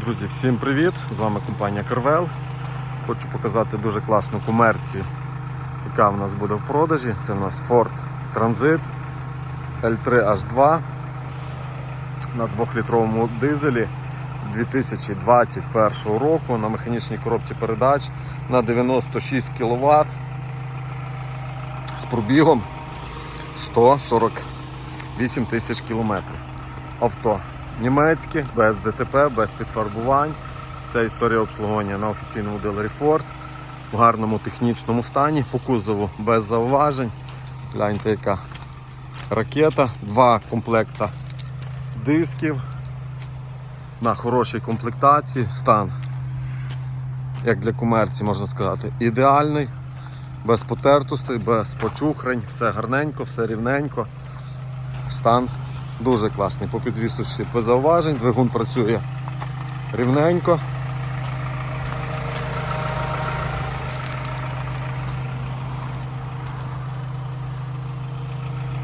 Друзі, всім привіт! З вами компанія Carvel. Хочу показати дуже класну комерцію, яка в нас буде в продажі. Це в нас Ford Transit L3H2 на 2-літровому дизелі 2021 року на механічній коробці передач на 96 кВт з пробігом 148 тисяч кілометрів. Авто німецьке, без ДТП, без підфарбувань. Вся історія обслуговування на офіційному дилері Ford в гарному технічному стані, по кузову без зауважень. Гляньте, яка ракета, два комплекта дисків на хорошій комплектації, стан, як для комерції, можна сказати, ідеальний, без потертостей, без почухрень, все гарненько, все рівненько. Стан Дуже класний по підвісочці без зауважень, двигун працює рівненько.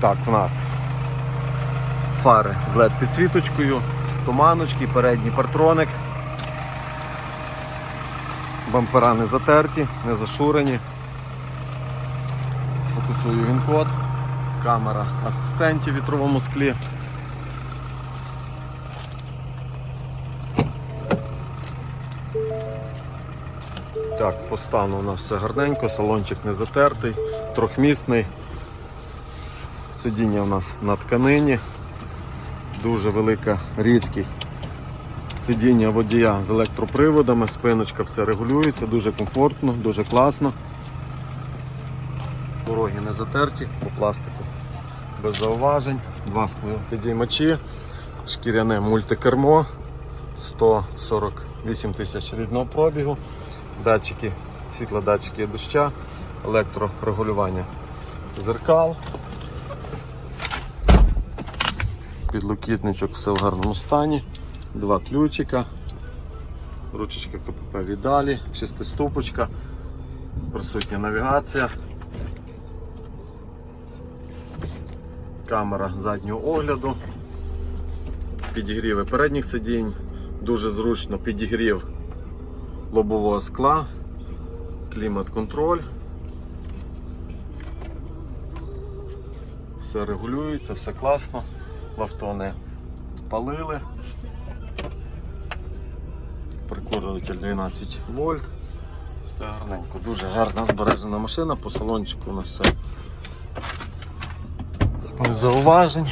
Так, в нас фари з LED підсвіточкою, туманочки, передній партроник. Бампера не затерті, не зашурені. Сфокусую він код камера асистентів в вітровому склі. Так, по стану у нас все гарненько, салончик не затертий, трьохмісний. Сидіння у нас на тканині, дуже велика рідкість. Сидіння водія з електроприводами, спиночка все регулюється, дуже комфортно, дуже класно. Дороги не затерті по пластику без зауважень, два підіймачі, шкіряне мультикермо, 148 тисяч рідного пробігу, датчики, світлодатчики доща, електрорегулювання зеркал, підлокітничок все в гарному стані, два ключика, ручечка КПП віддалі, шестиступочка, присутня навігація. камера заднього огляду, підігріви передніх сидінь, дуже зручно підігрів лобового скла, клімат-контроль. Все регулюється, все класно, в авто не палили. Прикурюватель 12 вольт. Все гарненько, дуже гарна збережена машина, по салончику у нас все без зауважень.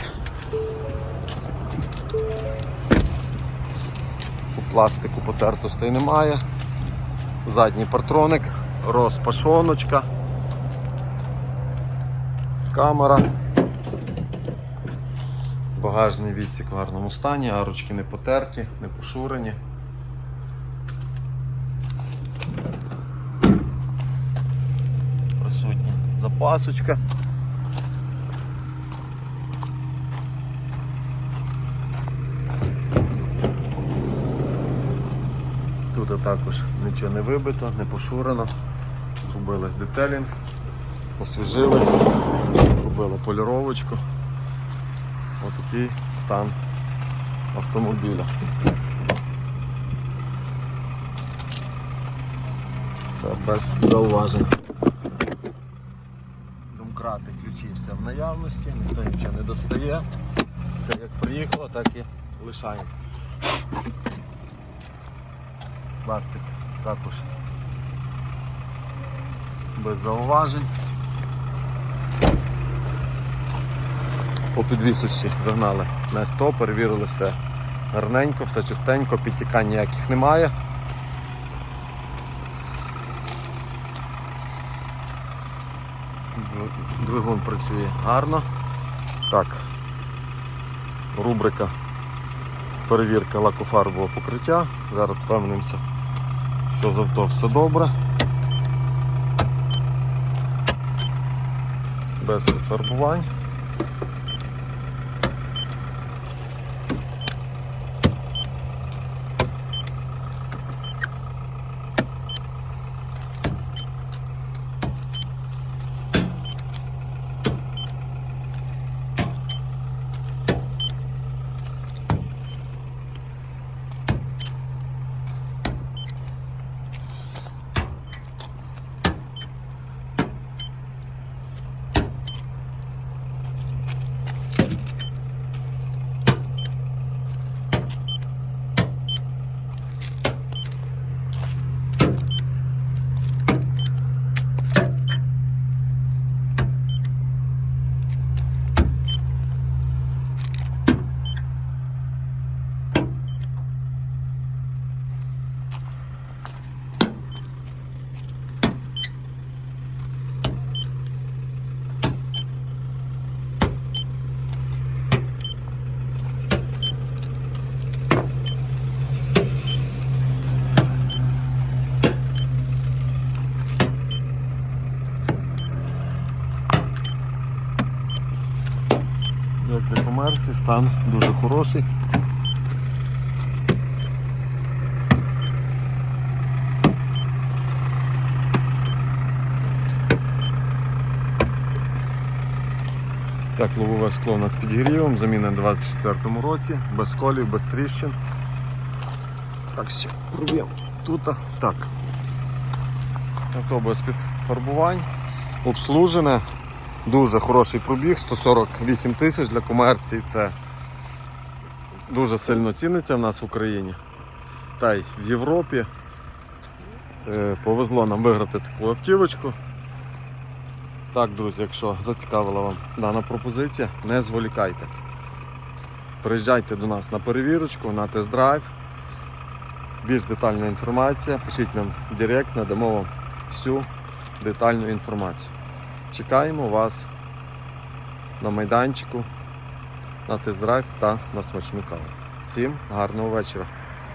Пластику потертостей немає. Задній партроник, розпашоночка, камера. Багажний відсік в гарному стані, арочки не потерті, не пошурені. Присутня запасочка. Тут також нічого не вибито, не пошурено. Зробили детелінг, освіжили, зробили поліровочку. Отакий стан автомобіля. Все без зауважень. Домкрати, ключі все в наявності, ніхто нічого не достає. Все як приїхало, так і лишаємо пластик також без зауважень. По підвісочці загнали на 100, перевірили все гарненько, все чистенько, підтікань ніяких немає. Двигун працює гарно. Так, рубрика перевірка лакофарбового покриття. Зараз впевнимося, що з авто все добре. Без фарбувань. Комерції, стан дуже хороший. Так, лобове скло у нас підігрівом, заміна у 24 році, без колів, без тріщин. Так, ще проб'ємо тут. Так. Авто без підфарбувань, обслужене, дуже хороший пробіг, 148 тисяч для комерції. Це дуже сильно ціниться в нас в Україні. Та й в Європі. Е, Повезло нам виграти таку автівочку. Так, друзі, якщо зацікавила вам дана пропозиція, не зволікайте. Приїжджайте до нас на перевірочку, на тест-драйв. Більш детальна інформація, пишіть нам в Директ, надамо вам всю детальну інформацію. Чекаємо вас на майданчику, на тест-драйв та на смачну каву. Всім гарного вечора!